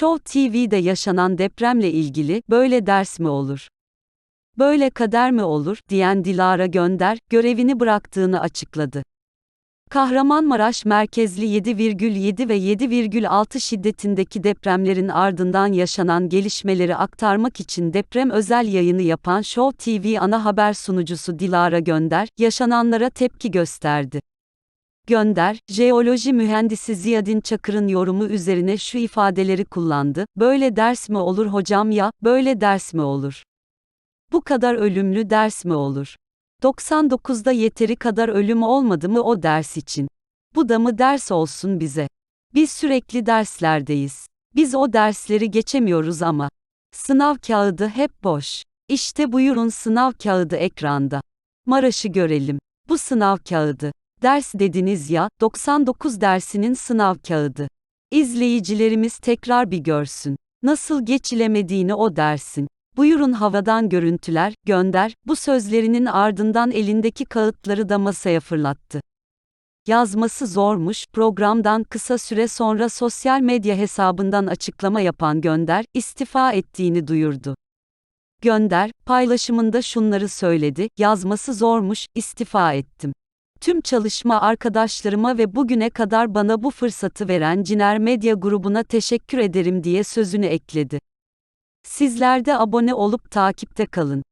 Show TV'de yaşanan depremle ilgili böyle ders mi olur? Böyle kader mi olur diyen Dilara Gönder görevini bıraktığını açıkladı. Kahramanmaraş merkezli 7,7 ve 7,6 şiddetindeki depremlerin ardından yaşanan gelişmeleri aktarmak için deprem özel yayını yapan Show TV ana haber sunucusu Dilara Gönder, yaşananlara tepki gösterdi. Gönder, jeoloji mühendisi Ziyadin Çakır'ın yorumu üzerine şu ifadeleri kullandı, böyle ders mi olur hocam ya, böyle ders mi olur? Bu kadar ölümlü ders mi olur? 99'da yeteri kadar ölüm olmadı mı o ders için? Bu da mı ders olsun bize? Biz sürekli derslerdeyiz. Biz o dersleri geçemiyoruz ama. Sınav kağıdı hep boş. İşte buyurun sınav kağıdı ekranda. Maraş'ı görelim. Bu sınav kağıdı. Ders dediniz ya, 99 dersinin sınav kağıdı. İzleyicilerimiz tekrar bir görsün. Nasıl geçilemediğini o dersin. Buyurun havadan görüntüler, gönder, bu sözlerinin ardından elindeki kağıtları da masaya fırlattı. Yazması zormuş, programdan kısa süre sonra sosyal medya hesabından açıklama yapan Gönder, istifa ettiğini duyurdu. Gönder, paylaşımında şunları söyledi, yazması zormuş, istifa ettim. Tüm çalışma arkadaşlarıma ve bugüne kadar bana bu fırsatı veren Ciner Medya grubuna teşekkür ederim diye sözünü ekledi. Sizler de abone olup takipte kalın.